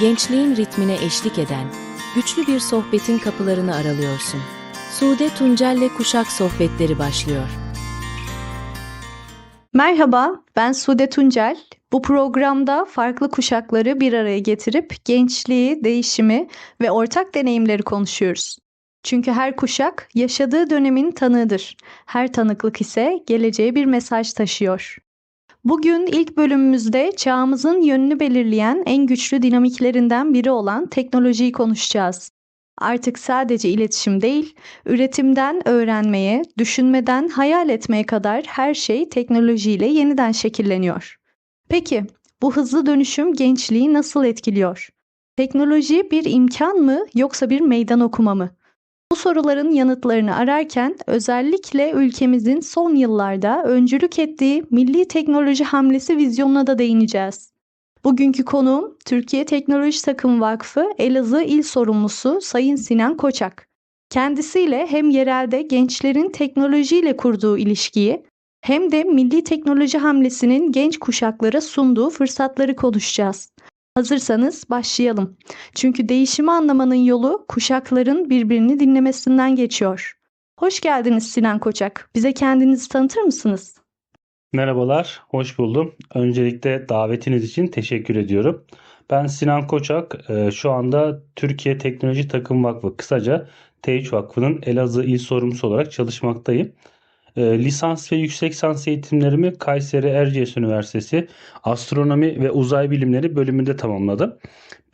gençliğin ritmine eşlik eden, güçlü bir sohbetin kapılarını aralıyorsun. Sude Tuncel'le Kuşak Sohbetleri başlıyor. Merhaba, ben Sude Tuncel. Bu programda farklı kuşakları bir araya getirip gençliği, değişimi ve ortak deneyimleri konuşuyoruz. Çünkü her kuşak yaşadığı dönemin tanığıdır. Her tanıklık ise geleceğe bir mesaj taşıyor. Bugün ilk bölümümüzde çağımızın yönünü belirleyen en güçlü dinamiklerinden biri olan teknolojiyi konuşacağız. Artık sadece iletişim değil, üretimden öğrenmeye, düşünmeden hayal etmeye kadar her şey teknolojiyle yeniden şekilleniyor. Peki, bu hızlı dönüşüm gençliği nasıl etkiliyor? Teknoloji bir imkan mı yoksa bir meydan okuma mı? Bu soruların yanıtlarını ararken özellikle ülkemizin son yıllarda öncülük ettiği milli teknoloji hamlesi vizyonuna da değineceğiz. Bugünkü konuğum Türkiye Teknoloji Takım Vakfı Elazığ İl Sorumlusu Sayın Sinan Koçak. Kendisiyle hem yerelde gençlerin teknolojiyle kurduğu ilişkiyi hem de milli teknoloji hamlesinin genç kuşaklara sunduğu fırsatları konuşacağız. Hazırsanız başlayalım. Çünkü değişimi anlamanın yolu kuşakların birbirini dinlemesinden geçiyor. Hoş geldiniz Sinan Koçak. Bize kendinizi tanıtır mısınız? Merhabalar, hoş buldum. Öncelikle davetiniz için teşekkür ediyorum. Ben Sinan Koçak, e, şu anda Türkiye Teknoloji Takım Vakfı, kısaca T3 Vakfı'nın Elazığ İl Sorumlusu olarak çalışmaktayım. E, Lisans ve yüksek lisans eğitimlerimi Kayseri Erciyes Üniversitesi Astronomi ve Uzay Bilimleri bölümünde tamamladım.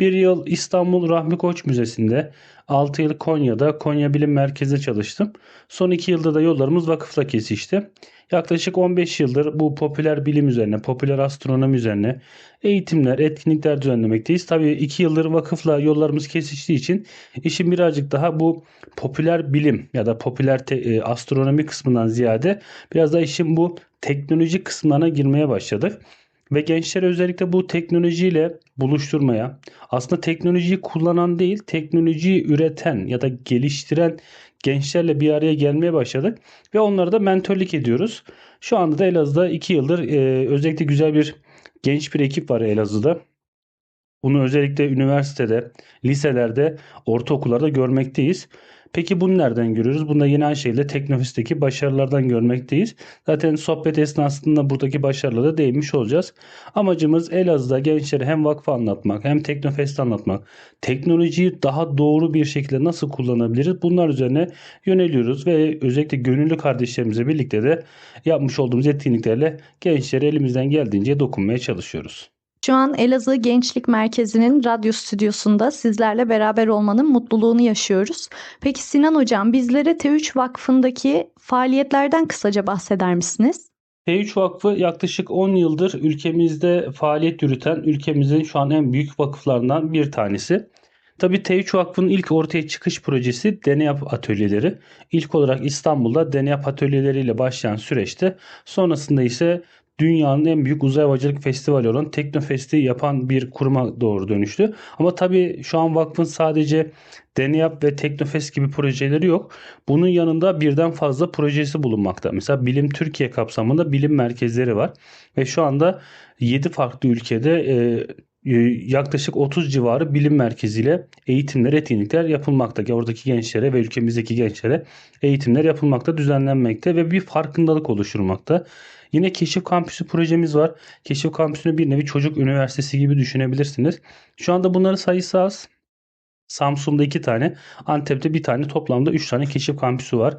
Bir yıl İstanbul Rahmi Koç Müzesi'nde, 6 yıl Konya'da Konya Bilim Merkezi'nde çalıştım. Son 2 yılda da yollarımız vakıfla kesişti. Yaklaşık 15 yıldır bu popüler bilim üzerine, popüler astronomi üzerine eğitimler, etkinlikler düzenlemekteyiz. Tabii 2 yıldır vakıfla yollarımız kesiştiği için işin birazcık daha bu popüler bilim ya da popüler te- e, astronomi kısmından ziyade biraz da işin bu teknoloji kısımlarına girmeye başladık. Ve gençleri özellikle bu teknolojiyle buluşturmaya, aslında teknolojiyi kullanan değil, teknolojiyi üreten ya da geliştiren gençlerle bir araya gelmeye başladık. Ve onlara da mentörlük ediyoruz. Şu anda da Elazığ'da 2 yıldır e, özellikle güzel bir genç bir ekip var Elazığ'da. Bunu özellikle üniversitede, liselerde, ortaokullarda görmekteyiz. Peki bunu nereden görüyoruz? Bunu da yine aynı şekilde Teknofest'teki başarılardan görmekteyiz. Zaten sohbet esnasında buradaki başarılara değinmiş olacağız. Amacımız Elazığ'da gençlere hem vakfı anlatmak hem Teknofest'i anlatmak. Teknolojiyi daha doğru bir şekilde nasıl kullanabiliriz? Bunlar üzerine yöneliyoruz ve özellikle gönüllü kardeşlerimizle birlikte de yapmış olduğumuz etkinliklerle gençlere elimizden geldiğince dokunmaya çalışıyoruz. Şu an Elazığ Gençlik Merkezi'nin radyo stüdyosunda sizlerle beraber olmanın mutluluğunu yaşıyoruz. Peki Sinan Hocam bizlere T3 Vakfı'ndaki faaliyetlerden kısaca bahseder misiniz? T3 Vakfı yaklaşık 10 yıldır ülkemizde faaliyet yürüten ülkemizin şu an en büyük vakıflarından bir tanesi. Tabii T3 Vakfı'nın ilk ortaya çıkış projesi Deneyap Atölyeleri. İlk olarak İstanbul'da Deneyap Atölyeleriyle başlayan süreçte sonrasında ise dünyanın en büyük uzay havacılık festivali olan Teknofest'i yapan bir kuruma doğru dönüştü. Ama tabii şu an vakfın sadece Deneyap ve Teknofest gibi projeleri yok. Bunun yanında birden fazla projesi bulunmakta. Mesela Bilim Türkiye kapsamında bilim merkezleri var. Ve şu anda 7 farklı ülkede e, yaklaşık 30 civarı bilim merkeziyle eğitimler, etkinlikler yapılmakta. Oradaki gençlere ve ülkemizdeki gençlere eğitimler yapılmakta, düzenlenmekte ve bir farkındalık oluşturmakta. Yine Keşif Kampüsü projemiz var. Keşif Kampüsü'nü bir nevi çocuk üniversitesi gibi düşünebilirsiniz. Şu anda bunların sayısı az. Samsun'da iki tane, Antep'te bir tane toplamda 3 tane keşif kampüsü var.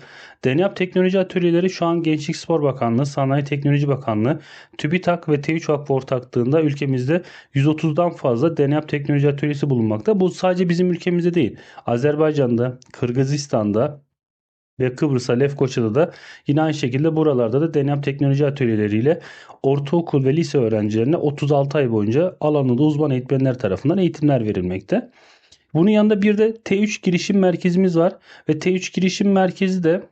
Deneyap Teknoloji Atölyeleri şu an Gençlik Spor Bakanlığı, Sanayi Teknoloji Bakanlığı, TÜBİTAK ve T3 Vakfı ortaklığında ülkemizde 130'dan fazla Deneyap Teknoloji Atölyesi bulunmakta. Bu sadece bizim ülkemizde değil. Azerbaycan'da, Kırgızistan'da, ve Kıbrıs'a Lefkoça'da da yine aynı şekilde buralarda da Deneyap Teknoloji Atölyeleriyle ortaokul ve lise öğrencilerine 36 ay boyunca alanında uzman eğitmenler tarafından eğitimler verilmekte. Bunun yanında bir de T3 girişim merkezimiz var ve T3 girişim merkezi de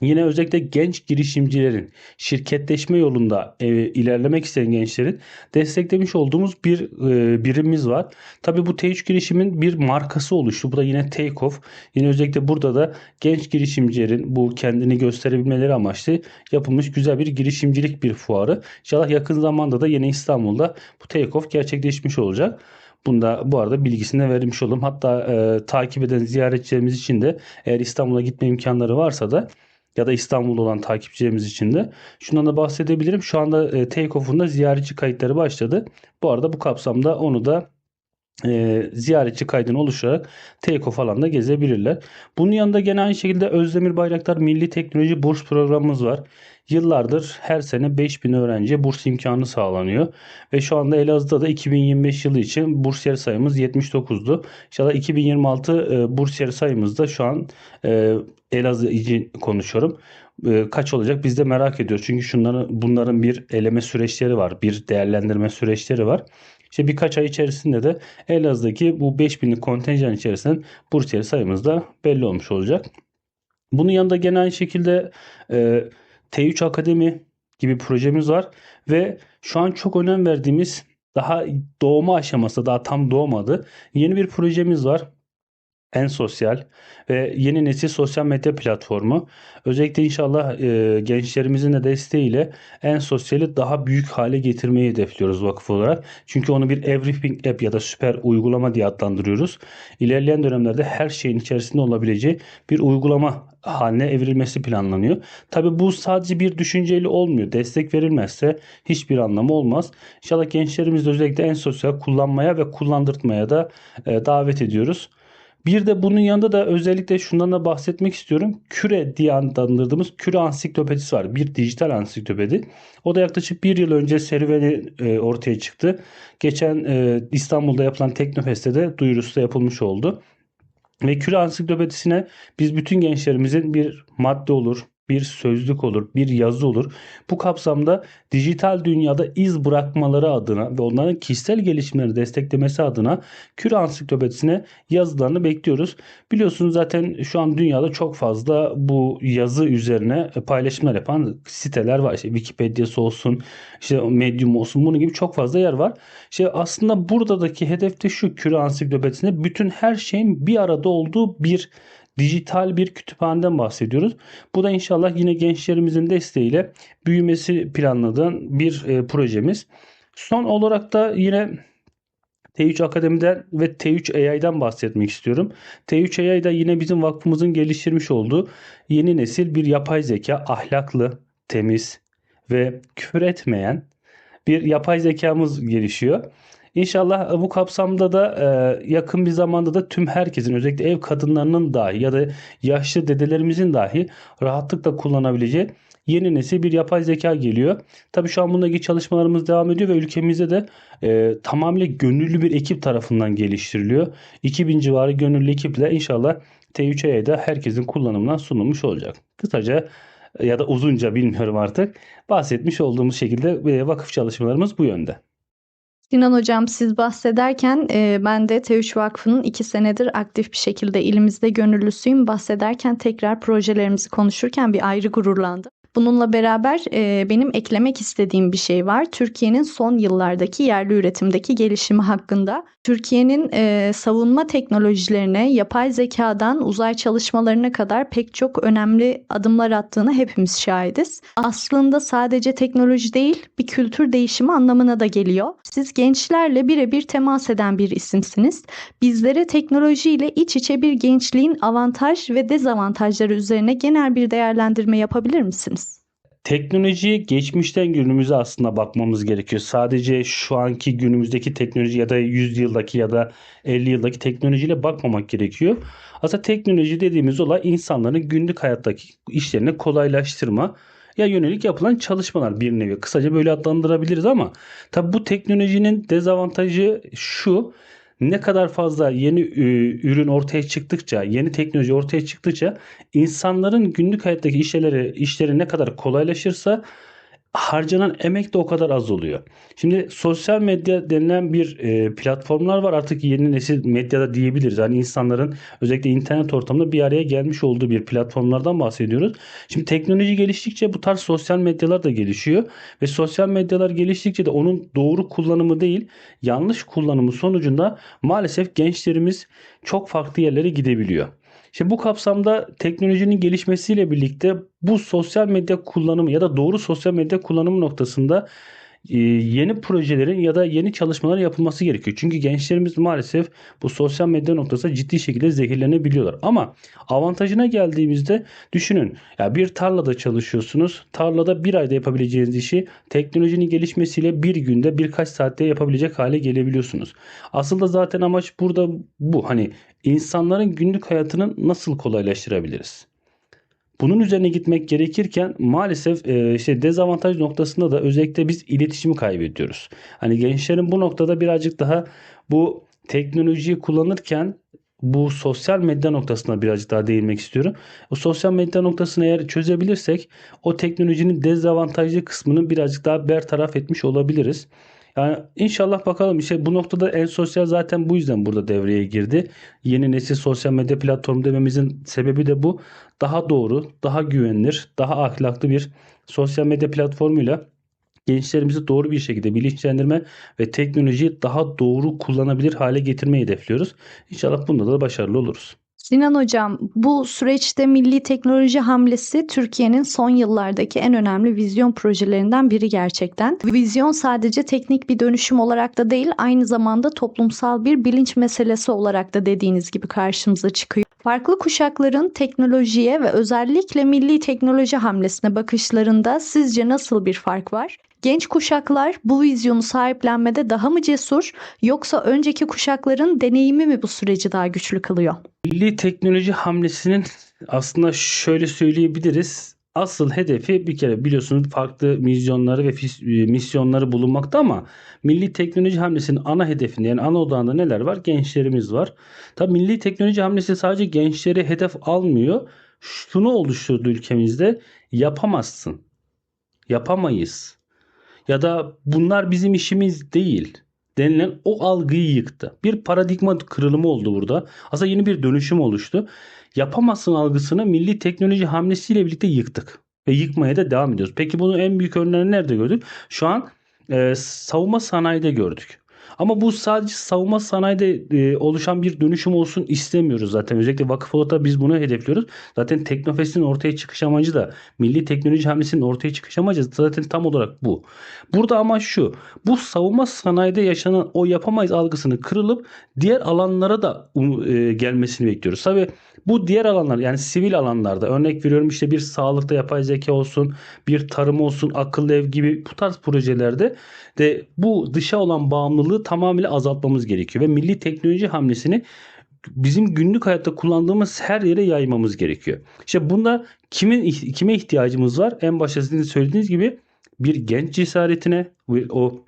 Yine özellikle genç girişimcilerin şirketleşme yolunda e, ilerlemek isteyen gençlerin desteklemiş olduğumuz bir e, birimimiz var. Tabii bu T3 girişimin bir markası oluştu. Bu da yine Takeoff. Yine özellikle burada da genç girişimcilerin bu kendini gösterebilmeleri amaçlı yapılmış güzel bir girişimcilik bir fuarı. İnşallah yakın zamanda da yine İstanbul'da bu Takeoff gerçekleşmiş olacak. Bunda bu arada bilgisini de vermiş oldum. Hatta e, takip eden ziyaretçilerimiz için de eğer İstanbul'a gitme imkanları varsa da ya da İstanbul'da olan takipçilerimiz için de şundan da bahsedebilirim. Şu anda e, Takeoff'un da ziyaretçi kayıtları başladı. Bu arada bu kapsamda onu da e, ziyaretçi kaydını oluşturarak Takeoff alanda gezebilirler. Bunun yanında gene aynı şekilde Özdemir Bayraktar Milli Teknoloji Burs programımız var. Yıllardır her sene 5000 öğrenciye burs imkanı sağlanıyor. Ve şu anda Elazığ'da da 2025 yılı için bursiyer sayımız 79'du. İnşallah 2026 e, bursiyer sayımız da şu an e, Elazığ için konuşuyorum. E, kaç olacak biz de merak ediyoruz. Çünkü şunların bunların bir eleme süreçleri var. Bir değerlendirme süreçleri var. İşte birkaç ay içerisinde de Elazığ'daki bu 5000'lik kontenjan içerisinden bursiyer sayımız da belli olmuş olacak. Bunun yanında gene aynı şekilde e, T3 Akademi gibi projemiz var ve şu an çok önem verdiğimiz daha doğma aşaması daha tam doğmadı. Yeni bir projemiz var. En sosyal ve yeni nesil sosyal medya platformu. Özellikle inşallah e, gençlerimizin de desteğiyle en sosyali daha büyük hale getirmeyi hedefliyoruz vakıf olarak. Çünkü onu bir everything app ya da süper uygulama diye adlandırıyoruz. İlerleyen dönemlerde her şeyin içerisinde olabileceği bir uygulama haline evrilmesi planlanıyor. Tabi bu sadece bir düşünceyle olmuyor. Destek verilmezse hiçbir anlamı olmaz. İnşallah gençlerimiz özellikle en sosyal kullanmaya ve kullandırtmaya da e, davet ediyoruz. Bir de bunun yanında da özellikle şundan da bahsetmek istiyorum. Küre diye adlandırdığımız Küre ansiklopedisi var. Bir dijital ansiklopedi. O da yaklaşık bir yıl önce serüveni e, ortaya çıktı. Geçen e, İstanbul'da yapılan Teknofest'te de duyurusu da yapılmış oldu. Ve Küre ansiklopedisine biz bütün gençlerimizin bir madde olur, bir sözlük olur, bir yazı olur. Bu kapsamda dijital dünyada iz bırakmaları adına ve onların kişisel gelişimleri desteklemesi adına Küre Ansiklopedisine yazılarını bekliyoruz. Biliyorsunuz zaten şu an dünyada çok fazla bu yazı üzerine paylaşımlar yapan siteler var. İşte Wikipedia'sı olsun, işte Medium olsun bunun gibi çok fazla yer var. İşte aslında buradaki hedef de şu Küre Ansiklopedisine bütün her şeyin bir arada olduğu bir dijital bir kütüphaneden bahsediyoruz. Bu da inşallah yine gençlerimizin desteğiyle büyümesi planladığın bir e, projemiz. Son olarak da yine T3 Akademi'den ve T3 AI'den bahsetmek istiyorum. T3 AI da yine bizim vakfımızın geliştirmiş olduğu yeni nesil bir yapay zeka, ahlaklı, temiz ve küfür etmeyen bir yapay zekamız gelişiyor. İnşallah bu kapsamda da e, yakın bir zamanda da tüm herkesin özellikle ev kadınlarının dahi ya da yaşlı dedelerimizin dahi rahatlıkla kullanabileceği yeni nesil bir yapay zeka geliyor. Tabii şu an bununla ilgili çalışmalarımız devam ediyor ve ülkemizde de e, tamamıyla gönüllü bir ekip tarafından geliştiriliyor. 2000 civarı gönüllü ekiple inşallah T3E'de herkesin kullanımına sunulmuş olacak. Kısaca ya da uzunca bilmiyorum artık bahsetmiş olduğumuz şekilde e, vakıf çalışmalarımız bu yönde. Sinan Hocam siz bahsederken e, ben de T3 Vakfı'nın iki senedir aktif bir şekilde ilimizde gönüllüsüyüm. Bahsederken tekrar projelerimizi konuşurken bir ayrı gururlandım. Bununla beraber e, benim eklemek istediğim bir şey var. Türkiye'nin son yıllardaki yerli üretimdeki gelişimi hakkında. Türkiye'nin e, savunma teknolojilerine, yapay zekadan uzay çalışmalarına kadar pek çok önemli adımlar attığını hepimiz şahidiz. Aslında sadece teknoloji değil, bir kültür değişimi anlamına da geliyor. Siz gençlerle birebir temas eden bir isimsiniz. Bizlere teknolojiyle iç içe bir gençliğin avantaj ve dezavantajları üzerine genel bir değerlendirme yapabilir misiniz? Teknolojiye geçmişten günümüze aslında bakmamız gerekiyor. Sadece şu anki günümüzdeki teknoloji ya da 100 yıldaki ya da 50 yıldaki teknolojiyle bakmamak gerekiyor. Aslında teknoloji dediğimiz olay insanların günlük hayattaki işlerini kolaylaştırma ya yönelik yapılan çalışmalar bir nevi. Kısaca böyle adlandırabiliriz ama tabi bu teknolojinin dezavantajı şu ne kadar fazla yeni ürün ortaya çıktıkça, yeni teknoloji ortaya çıktıkça insanların günlük hayattaki işleri işleri ne kadar kolaylaşırsa harcanan emek de o kadar az oluyor. Şimdi sosyal medya denilen bir e, platformlar var artık yeni nesil medyada diyebiliriz. Yani insanların özellikle internet ortamında bir araya gelmiş olduğu bir platformlardan bahsediyoruz. Şimdi teknoloji geliştikçe bu tarz sosyal medyalar da gelişiyor ve sosyal medyalar geliştikçe de onun doğru kullanımı değil yanlış kullanımı sonucunda maalesef gençlerimiz çok farklı yerlere gidebiliyor. İşte bu kapsamda teknolojinin gelişmesiyle birlikte bu sosyal medya kullanımı ya da doğru sosyal medya kullanımı noktasında yeni projelerin ya da yeni çalışmaların yapılması gerekiyor. Çünkü gençlerimiz maalesef bu sosyal medya noktasında ciddi şekilde zehirlenebiliyorlar. Ama avantajına geldiğimizde düşünün ya bir tarlada çalışıyorsunuz. Tarlada bir ayda yapabileceğiniz işi teknolojinin gelişmesiyle bir günde birkaç saatte yapabilecek hale gelebiliyorsunuz. Aslında zaten amaç burada bu. Hani insanların günlük hayatını nasıl kolaylaştırabiliriz? Bunun üzerine gitmek gerekirken maalesef e, işte dezavantaj noktasında da özellikle biz iletişimi kaybediyoruz. Hani gençlerin bu noktada birazcık daha bu teknolojiyi kullanırken bu sosyal medya noktasına birazcık daha değinmek istiyorum. O sosyal medya noktasını eğer çözebilirsek o teknolojinin dezavantajlı kısmını birazcık daha bertaraf etmiş olabiliriz. Yani inşallah bakalım işte bu noktada en sosyal zaten bu yüzden burada devreye girdi. Yeni nesil sosyal medya platformu dememizin sebebi de bu. Daha doğru, daha güvenilir, daha ahlaklı bir sosyal medya platformuyla gençlerimizi doğru bir şekilde bilinçlendirme ve teknolojiyi daha doğru kullanabilir hale getirmeyi hedefliyoruz. İnşallah bunda da başarılı oluruz. Sinan Hocam, bu süreçte milli teknoloji hamlesi Türkiye'nin son yıllardaki en önemli vizyon projelerinden biri gerçekten. Vizyon sadece teknik bir dönüşüm olarak da değil, aynı zamanda toplumsal bir bilinç meselesi olarak da dediğiniz gibi karşımıza çıkıyor. Farklı kuşakların teknolojiye ve özellikle milli teknoloji hamlesine bakışlarında sizce nasıl bir fark var? Genç kuşaklar bu vizyonu sahiplenmede daha mı cesur yoksa önceki kuşakların deneyimi mi bu süreci daha güçlü kılıyor? Milli teknoloji hamlesinin aslında şöyle söyleyebiliriz. Asıl hedefi bir kere biliyorsunuz farklı misyonları ve e, misyonları bulunmakta ama milli teknoloji hamlesinin ana hedefinde yani ana odağında neler var? Gençlerimiz var. Tabii milli teknoloji hamlesi sadece gençleri hedef almıyor. Şunu oluşturdu ülkemizde yapamazsın. Yapamayız. Ya da bunlar bizim işimiz değil denilen o algıyı yıktı. Bir paradigma kırılımı oldu burada. Aslında yeni bir dönüşüm oluştu. Yapamazsın algısını milli teknoloji hamlesiyle birlikte yıktık. Ve yıkmaya da devam ediyoruz. Peki bunu en büyük örneğini nerede gördük? Şu an e, savunma sanayide gördük. Ama bu sadece savunma sanayide e, oluşan bir dönüşüm olsun istemiyoruz zaten. Özellikle Vakıf Olat'a biz bunu hedefliyoruz. Zaten Teknofest'in ortaya çıkış amacı da Milli Teknoloji Hamlesi'nin ortaya çıkış amacı zaten tam olarak bu. Burada amaç şu. Bu savunma sanayide yaşanan o yapamayız algısını kırılıp diğer alanlara da e, gelmesini bekliyoruz. Tabii bu diğer alanlar yani sivil alanlarda örnek veriyorum işte bir sağlıkta yapay zeka olsun, bir tarım olsun, akıllı ev gibi bu tarz projelerde de bu dışa olan bağımlılığı tamamıyla azaltmamız gerekiyor ve milli teknoloji hamlesini bizim günlük hayatta kullandığımız her yere yaymamız gerekiyor. İşte bunda kimin kime ihtiyacımız var? En başta sizin söylediğiniz gibi bir genç cesaretine o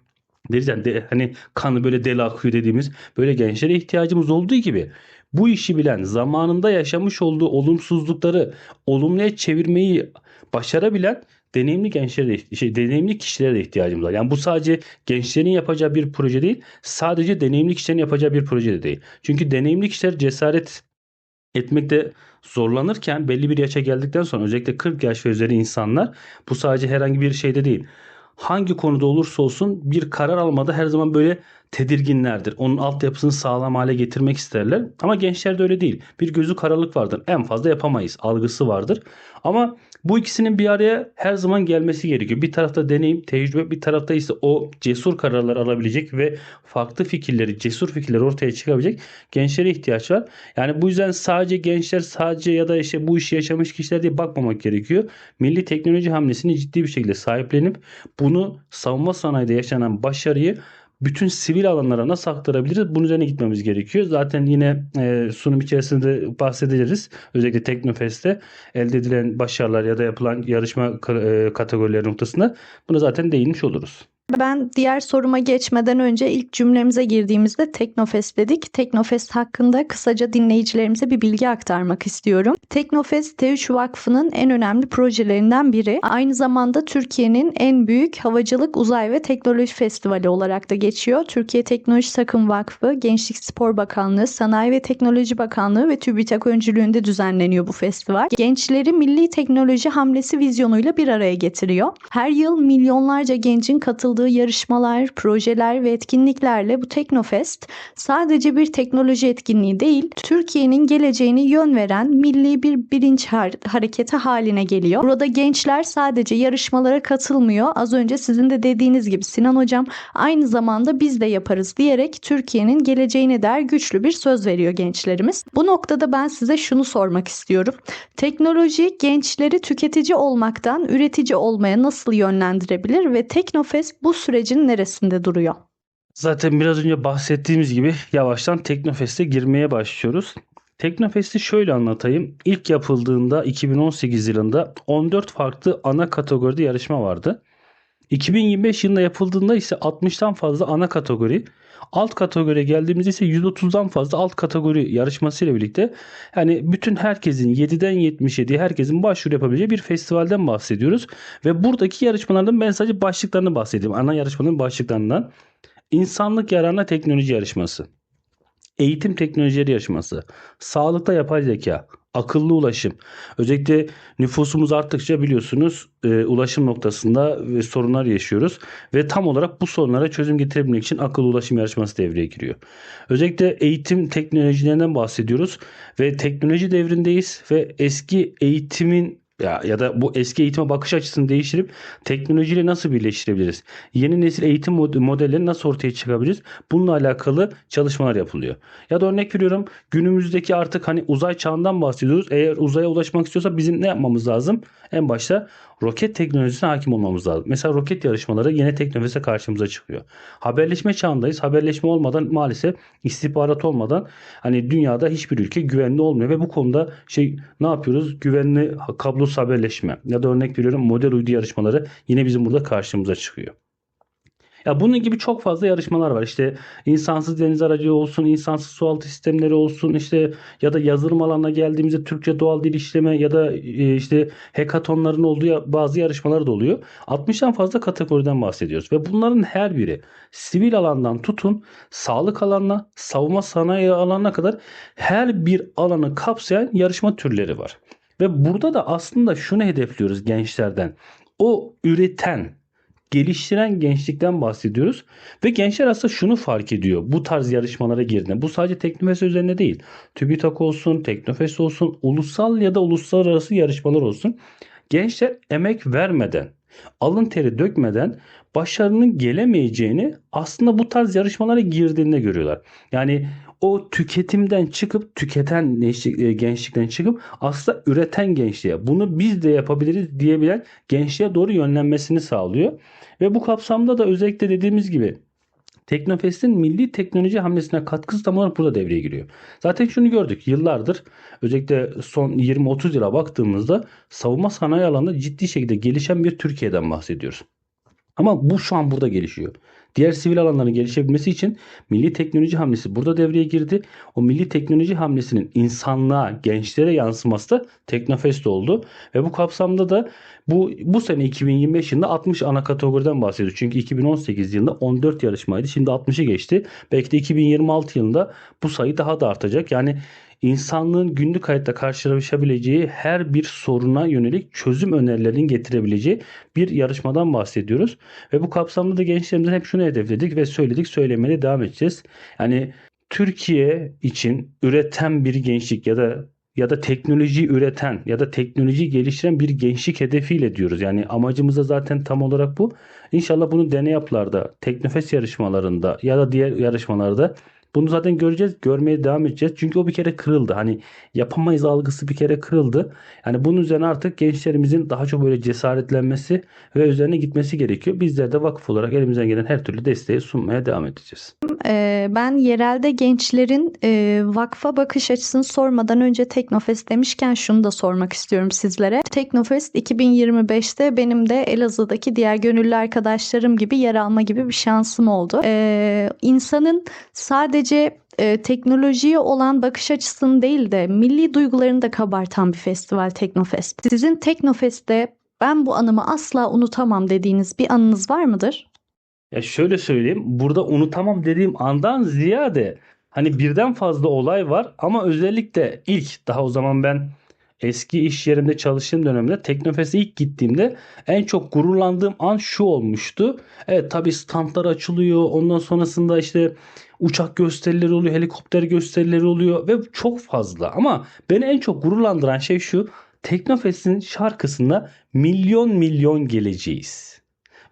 deriz yani de, hani kanı böyle deli akıyor dediğimiz böyle gençlere ihtiyacımız olduğu gibi bu işi bilen zamanında yaşamış olduğu olumsuzlukları olumluya çevirmeyi başarabilen deneyimli gençlere, şey, deneyimli kişilere de ihtiyacımız var. Yani bu sadece gençlerin yapacağı bir proje değil, sadece deneyimli kişilerin yapacağı bir proje de değil. Çünkü deneyimli kişiler cesaret etmekte zorlanırken belli bir yaşa geldikten sonra özellikle 40 yaş ve üzeri insanlar bu sadece herhangi bir şeyde değil. Hangi konuda olursa olsun bir karar almada her zaman böyle tedirginlerdir. Onun altyapısını sağlam hale getirmek isterler. Ama gençlerde öyle değil. Bir gözü karalık vardır. En fazla yapamayız algısı vardır. Ama bu ikisinin bir araya her zaman gelmesi gerekiyor. Bir tarafta deneyim, tecrübe, bir tarafta ise o cesur kararlar alabilecek ve farklı fikirleri, cesur fikirler ortaya çıkabilecek gençlere ihtiyaç var. Yani bu yüzden sadece gençler sadece ya da işte bu işi yaşamış kişiler diye bakmamak gerekiyor. Milli teknoloji hamlesini ciddi bir şekilde sahiplenip bunu savunma sanayide yaşanan başarıyı bütün sivil alanlara nasıl aktarabiliriz? Bunun üzerine gitmemiz gerekiyor. Zaten yine e, sunum içerisinde bahsedeceğiz. Özellikle Teknofest'te elde edilen başarılar ya da yapılan yarışma e, kategorileri noktasında buna zaten değinmiş oluruz. Ben diğer soruma geçmeden önce ilk cümlemize girdiğimizde Teknofest dedik. Teknofest hakkında kısaca dinleyicilerimize bir bilgi aktarmak istiyorum. Teknofest T3 Vakfı'nın en önemli projelerinden biri. Aynı zamanda Türkiye'nin en büyük havacılık, uzay ve teknoloji festivali olarak da geçiyor. Türkiye Teknoloji Takım Vakfı, Gençlik Spor Bakanlığı, Sanayi ve Teknoloji Bakanlığı ve TÜBİTAK öncülüğünde düzenleniyor bu festival. Gençleri milli teknoloji hamlesi vizyonuyla bir araya getiriyor. Her yıl milyonlarca gencin katıldığı yarışmalar, projeler ve etkinliklerle bu Teknofest sadece bir teknoloji etkinliği değil, Türkiye'nin geleceğini yön veren milli bir bilinç har- hareketi haline geliyor. Burada gençler sadece yarışmalara katılmıyor. Az önce sizin de dediğiniz gibi Sinan Hocam aynı zamanda biz de yaparız diyerek Türkiye'nin geleceğine dair güçlü bir söz veriyor gençlerimiz. Bu noktada ben size şunu sormak istiyorum. Teknoloji gençleri tüketici olmaktan üretici olmaya nasıl yönlendirebilir ve Teknofest bu sürecin neresinde duruyor? Zaten biraz önce bahsettiğimiz gibi yavaştan Teknofest'e girmeye başlıyoruz. Teknofest'i şöyle anlatayım. İlk yapıldığında 2018 yılında 14 farklı ana kategoride yarışma vardı. 2025 yılında yapıldığında ise 60'tan fazla ana kategori, alt kategoriye geldiğimizde ise 130'dan fazla alt kategori yarışmasıyla birlikte yani bütün herkesin 7'den 77'ye herkesin başvuru yapabileceği bir festivalden bahsediyoruz. Ve buradaki yarışmalardan ben sadece başlıklarını bahsedeyim. Ana yarışmanın başlıklarından. İnsanlık yararına teknoloji yarışması. Eğitim teknolojileri yarışması. Sağlıkta yapay zeka. Akıllı ulaşım. Özellikle nüfusumuz arttıkça biliyorsunuz e, ulaşım noktasında e, sorunlar yaşıyoruz. Ve tam olarak bu sorunlara çözüm getirebilmek için akıllı ulaşım yarışması devreye giriyor. Özellikle eğitim teknolojilerinden bahsediyoruz. Ve teknoloji devrindeyiz. Ve eski eğitimin ya, ya da bu eski eğitime bakış açısını değiştirip teknolojiyle nasıl birleştirebiliriz? Yeni nesil eğitim mod- modelleri nasıl ortaya çıkabiliriz? Bununla alakalı çalışmalar yapılıyor. Ya da örnek veriyorum günümüzdeki artık hani uzay çağından bahsediyoruz. Eğer uzaya ulaşmak istiyorsa bizim ne yapmamız lazım? En başta roket teknolojisine hakim olmamız lazım. Mesela roket yarışmaları yine teknolojide karşımıza çıkıyor. Haberleşme çağındayız. Haberleşme olmadan maalesef istihbarat olmadan hani dünyada hiçbir ülke güvenli olmuyor ve bu konuda şey ne yapıyoruz? Güvenli kablosuz haberleşme ya da örnek veriyorum model uydu yarışmaları yine bizim burada karşımıza çıkıyor. Ya bunun gibi çok fazla yarışmalar var. İşte insansız deniz aracı olsun, insansız sualtı sistemleri olsun, işte ya da yazılım alanına geldiğimizde Türkçe doğal dil işleme ya da e, işte hekatonların olduğu bazı yarışmalar da oluyor. 60'tan fazla kategoriden bahsediyoruz ve bunların her biri sivil alandan tutun sağlık alanına, savunma sanayi alanına kadar her bir alanı kapsayan yarışma türleri var. Ve burada da aslında şunu hedefliyoruz gençlerden. O üreten, geliştiren gençlikten bahsediyoruz. Ve gençler aslında şunu fark ediyor bu tarz yarışmalara girdiğinde. Bu sadece Teknofest üzerine değil. TÜBİTAK olsun, Teknofest olsun, ulusal ya da uluslararası yarışmalar olsun. Gençler emek vermeden, alın teri dökmeden başarının gelemeyeceğini aslında bu tarz yarışmalara girdiğinde görüyorlar. Yani o tüketimden çıkıp tüketen e, gençlikten çıkıp aslında üreten gençliğe bunu biz de yapabiliriz diyebilen gençliğe doğru yönlenmesini sağlıyor. Ve bu kapsamda da özellikle dediğimiz gibi Teknofest'in milli teknoloji hamlesine katkısı tam olarak burada devreye giriyor. Zaten şunu gördük yıllardır özellikle son 20-30 yıla baktığımızda savunma sanayi alanında ciddi şekilde gelişen bir Türkiye'den bahsediyoruz. Ama bu şu an burada gelişiyor. Diğer sivil alanların gelişebilmesi için milli teknoloji hamlesi burada devreye girdi. O milli teknoloji hamlesinin insanlığa, gençlere yansıması da Teknofest oldu. Ve bu kapsamda da bu bu sene 2025 yılında 60 ana kategoriden bahsediyoruz. Çünkü 2018 yılında 14 yarışmaydı. Şimdi 60'ı geçti. Belki de 2026 yılında bu sayı daha da artacak. Yani insanlığın günlük hayatta karşılaşabileceği her bir soruna yönelik çözüm önerilerinin getirebileceği bir yarışmadan bahsediyoruz. Ve bu kapsamda da gençlerimizden hep şunu hedefledik ve söyledik söylemeye de devam edeceğiz. Yani Türkiye için üreten bir gençlik ya da ya da teknoloji üreten ya da teknoloji geliştiren bir gençlik hedefiyle diyoruz. Yani amacımız da zaten tam olarak bu. İnşallah bunu deney yapılarda, Teknofest yarışmalarında ya da diğer yarışmalarda Bunu zaten göreceğiz, görmeye devam edeceğiz. Çünkü o bir kere kırıldı. Hani yapamayız algısı bir kere kırıldı. Yani bunun üzerine artık gençlerimizin daha çok böyle cesaretlenmesi ve üzerine gitmesi gerekiyor. Bizler de vakıf olarak elimizden gelen her türlü desteği sunmaya devam edeceğiz. Ee, ben yerelde gençlerin e, vakfa bakış açısını sormadan önce Teknofest demişken şunu da sormak istiyorum sizlere. Teknofest 2025'te benim de Elazığ'daki diğer gönüllü arkadaşlarım gibi yer alma gibi bir şansım oldu. Ee, insanın sadece e, teknolojiye olan bakış açısını değil de milli duygularını da kabartan bir festival Teknofest. Sizin Teknofest'te ben bu anımı asla unutamam dediğiniz bir anınız var mıdır? Ya şöyle söyleyeyim. Burada unutamam dediğim andan ziyade hani birden fazla olay var ama özellikle ilk daha o zaman ben eski iş yerimde çalıştığım dönemde Teknofest'e ilk gittiğimde en çok gururlandığım an şu olmuştu. Evet tabii standlar açılıyor. Ondan sonrasında işte uçak gösterileri oluyor, helikopter gösterileri oluyor ve çok fazla. Ama beni en çok gururlandıran şey şu. Teknofest'in şarkısında milyon milyon geleceğiz.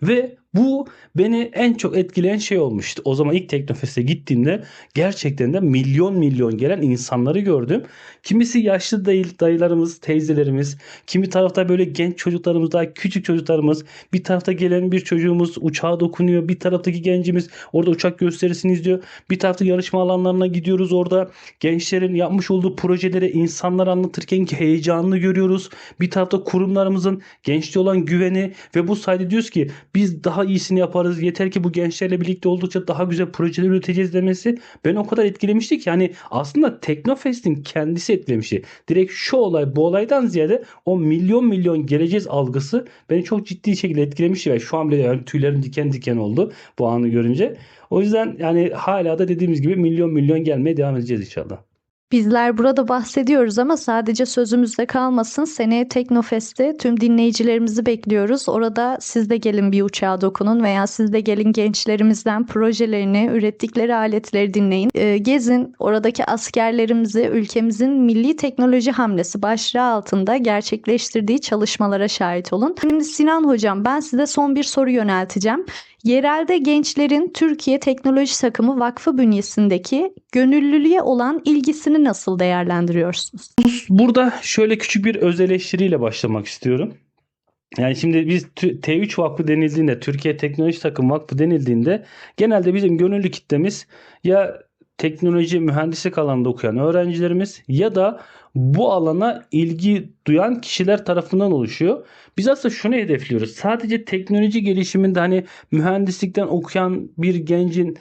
Ve bu beni en çok etkileyen şey olmuştu. O zaman ilk Teknofest'e gittiğimde gerçekten de milyon milyon gelen insanları gördüm. Kimisi yaşlı dayı, dayılarımız, teyzelerimiz, kimi tarafta böyle genç çocuklarımız, daha küçük çocuklarımız, bir tarafta gelen bir çocuğumuz uçağa dokunuyor, bir taraftaki gencimiz orada uçak gösterisini izliyor, bir tarafta yarışma alanlarına gidiyoruz orada gençlerin yapmış olduğu projeleri insanlar anlatırken ki heyecanını görüyoruz. Bir tarafta kurumlarımızın gençliğe olan güveni ve bu sayede diyoruz ki biz daha iyisini yaparız. Yeter ki bu gençlerle birlikte oldukça daha güzel projeler üreteceğiz demesi beni o kadar etkilemişti ki hani aslında Teknofest'in kendisi etkilemişti. Direkt şu olay bu olaydan ziyade o milyon milyon geleceğiz algısı beni çok ciddi şekilde etkilemişti ve şu an bile yani tüylerim diken diken oldu bu anı görünce. O yüzden yani hala da dediğimiz gibi milyon milyon gelmeye devam edeceğiz inşallah. Bizler burada bahsediyoruz ama sadece sözümüzde kalmasın. Seneye Teknofest'te tüm dinleyicilerimizi bekliyoruz. Orada siz de gelin bir uçağa dokunun veya siz de gelin gençlerimizden projelerini, ürettikleri aletleri dinleyin. Ee, gezin, oradaki askerlerimizi ülkemizin milli teknoloji hamlesi başlığı altında gerçekleştirdiği çalışmalara şahit olun. Şimdi Sinan Hocam ben size son bir soru yönelteceğim. Yerelde gençlerin Türkiye Teknoloji Takımı Vakfı bünyesindeki gönüllülüğe olan ilgisini nasıl değerlendiriyorsunuz? Burada şöyle küçük bir öz eleştiriyle başlamak istiyorum. Yani şimdi biz T- T3 Vakfı denildiğinde, Türkiye Teknoloji Takım Vakfı denildiğinde genelde bizim gönüllü kitlemiz ya teknoloji mühendislik alanında okuyan öğrencilerimiz ya da bu alana ilgi duyan kişiler tarafından oluşuyor. Biz aslında şunu hedefliyoruz. Sadece teknoloji gelişiminde hani mühendislikten okuyan bir gencin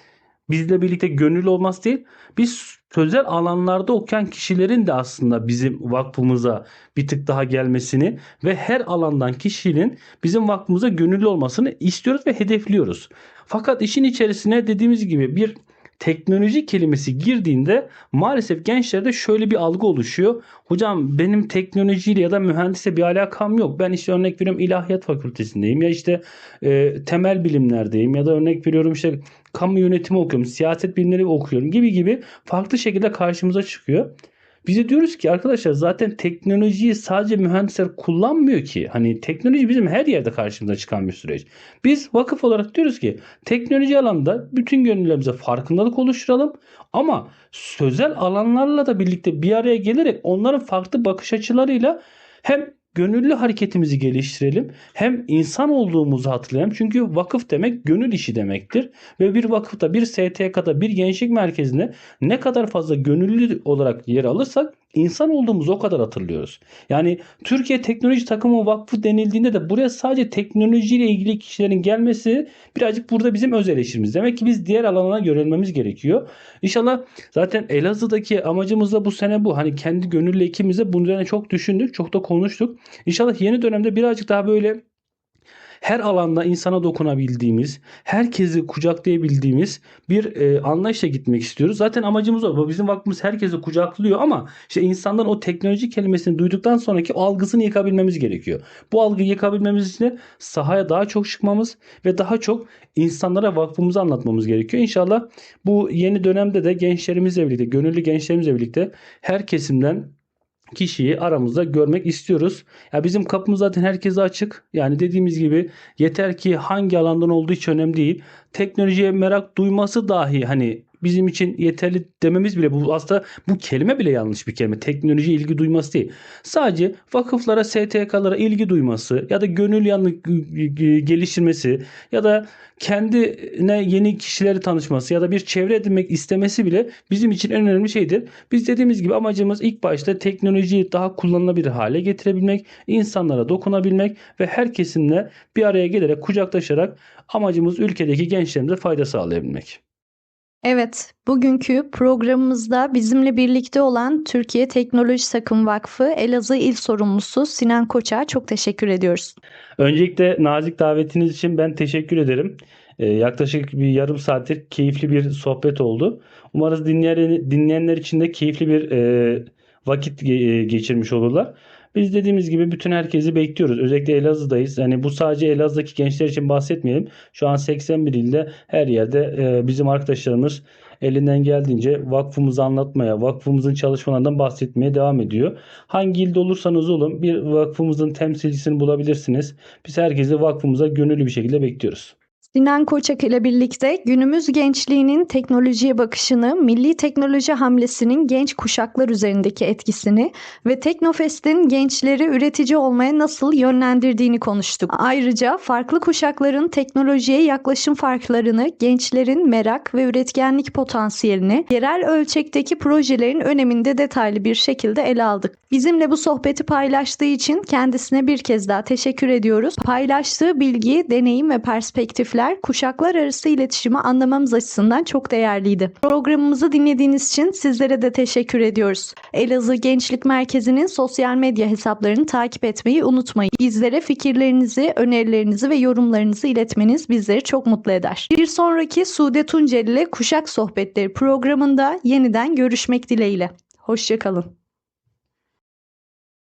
bizle birlikte gönüllü olması değil. Biz sözel alanlarda okuyan kişilerin de aslında bizim vakfımıza bir tık daha gelmesini ve her alandan kişinin bizim vakfımıza gönüllü olmasını istiyoruz ve hedefliyoruz. Fakat işin içerisine dediğimiz gibi bir teknoloji kelimesi girdiğinde maalesef gençlerde şöyle bir algı oluşuyor. Hocam benim teknolojiyle ya da mühendise bir alakam yok. Ben işte örnek veriyorum ilahiyat fakültesindeyim ya işte e, temel bilimlerdeyim ya da örnek veriyorum işte kamu yönetimi okuyorum, siyaset bilimleri okuyorum gibi gibi farklı şekilde karşımıza çıkıyor. Biz de diyoruz ki arkadaşlar zaten teknolojiyi sadece mühendisler kullanmıyor ki. Hani teknoloji bizim her yerde karşımıza çıkan bir süreç. Biz vakıf olarak diyoruz ki teknoloji alanında bütün gönüllerimize farkındalık oluşturalım. Ama sözel alanlarla da birlikte bir araya gelerek onların farklı bakış açılarıyla hem gönüllü hareketimizi geliştirelim hem insan olduğumuzu hatırlayalım. Çünkü vakıf demek gönül işi demektir. Ve bir vakıfta bir STK'da bir gençlik merkezinde ne kadar fazla gönüllü olarak yer alırsak insan olduğumuzu o kadar hatırlıyoruz. Yani Türkiye Teknoloji Takımı Vakfı denildiğinde de buraya sadece teknolojiyle ilgili kişilerin gelmesi birazcık burada bizim öz eleştirimiz. Demek ki biz diğer alanlara yönelmemiz gerekiyor. İnşallah zaten Elazığ'daki amacımız da bu sene bu. Hani kendi gönüllü ekibimizde bunun üzerine çok düşündük, çok da konuştuk. İnşallah yeni dönemde birazcık daha böyle her alanda insana dokunabildiğimiz, herkesi kucaklayabildiğimiz bir e, anlayışla gitmek istiyoruz. Zaten amacımız o. Bizim vakfımız herkesi kucaklıyor ama işte insanların o teknoloji kelimesini duyduktan sonraki algısını yıkabilmemiz gerekiyor. Bu algıyı yıkabilmemiz için de sahaya daha çok çıkmamız ve daha çok insanlara vakfımızı anlatmamız gerekiyor. İnşallah bu yeni dönemde de gençlerimizle birlikte, gönüllü gençlerimizle birlikte her kesimden kişiyi aramızda görmek istiyoruz. Ya bizim kapımız zaten herkese açık. Yani dediğimiz gibi yeter ki hangi alandan olduğu hiç önemli değil. Teknolojiye merak duyması dahi hani bizim için yeterli dememiz bile bu aslında bu kelime bile yanlış bir kelime. Teknoloji ilgi duyması değil. Sadece vakıflara, STK'lara ilgi duyması ya da gönül yanlık geliştirmesi ya da kendine yeni kişileri tanışması ya da bir çevre edinmek istemesi bile bizim için en önemli şeydir. Biz dediğimiz gibi amacımız ilk başta teknolojiyi daha kullanılabilir hale getirebilmek, insanlara dokunabilmek ve her kesimle bir araya gelerek kucaklaşarak amacımız ülkedeki gençlerimize fayda sağlayabilmek. Evet, bugünkü programımızda bizimle birlikte olan Türkiye Teknoloji Takım Vakfı Elazığ İl Sorumlusu Sinan Koç'a çok teşekkür ediyoruz. Öncelikle nazik davetiniz için ben teşekkür ederim. Ee, yaklaşık bir yarım saattir keyifli bir sohbet oldu. Umarız dinleyen, dinleyenler için de keyifli bir e, vakit ge- geçirmiş olurlar. Biz dediğimiz gibi bütün herkesi bekliyoruz. Özellikle Elazığ'dayız. Yani bu sadece Elazığ'daki gençler için bahsetmeyelim. Şu an 81 ilde her yerde e, bizim arkadaşlarımız elinden geldiğince vakfımızı anlatmaya, vakfımızın çalışmalarından bahsetmeye devam ediyor. Hangi ilde olursanız olun bir vakfımızın temsilcisini bulabilirsiniz. Biz herkesi vakfımıza gönüllü bir şekilde bekliyoruz. Sinan Koçak ile birlikte günümüz gençliğinin teknolojiye bakışını, milli teknoloji hamlesinin genç kuşaklar üzerindeki etkisini ve Teknofest'in gençleri üretici olmaya nasıl yönlendirdiğini konuştuk. Ayrıca farklı kuşakların teknolojiye yaklaşım farklarını, gençlerin merak ve üretkenlik potansiyelini, yerel ölçekteki projelerin öneminde detaylı bir şekilde ele aldık. Bizimle bu sohbeti paylaştığı için kendisine bir kez daha teşekkür ediyoruz. Paylaştığı bilgi, deneyim ve perspektifler kuşaklar arası iletişimi anlamamız açısından çok değerliydi. Programımızı dinlediğiniz için sizlere de teşekkür ediyoruz. Elazığ Gençlik Merkezi'nin sosyal medya hesaplarını takip etmeyi unutmayın. Bizlere fikirlerinizi, önerilerinizi ve yorumlarınızı iletmeniz bizleri çok mutlu eder. Bir sonraki Sude Tuncel ile Kuşak Sohbetleri programında yeniden görüşmek dileğiyle. Hoşçakalın.